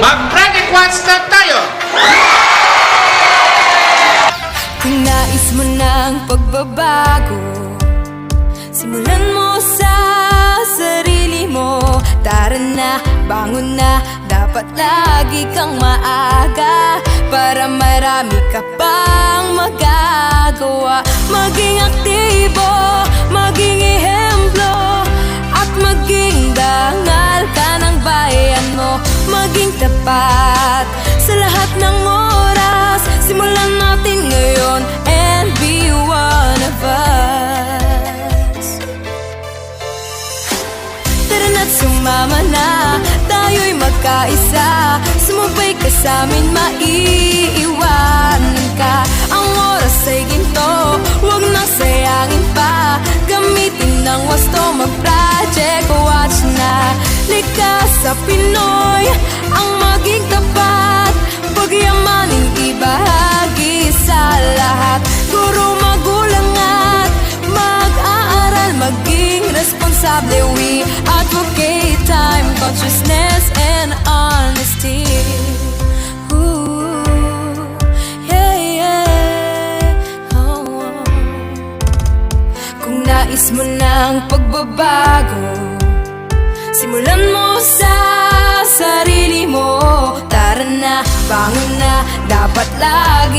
Mag-credit one stop tayo! Kung nais mo ng pagbabago. Simulan mo sa sarili mo. Tara na, bangon na. Dapat lagi kang maaga Para marami ka pang Na't sumama na, tayo'y magkaisa. Sumubay ka sa amin, maiiwanan ka. Ang oras ay ginto, huwag nang sayangin pa. Gamitin ng wasto, mag-project, watch na. Likas sa Pinoy, ang maging tapat. Pagyamaning ibahagi sa lahat. Guro consciousness, and honesty Ooh, yeah, yeah. Oh. Kung nais mo ng pagbabago Simulan mo sa sarili mo Tara na, bangon na Dapat lang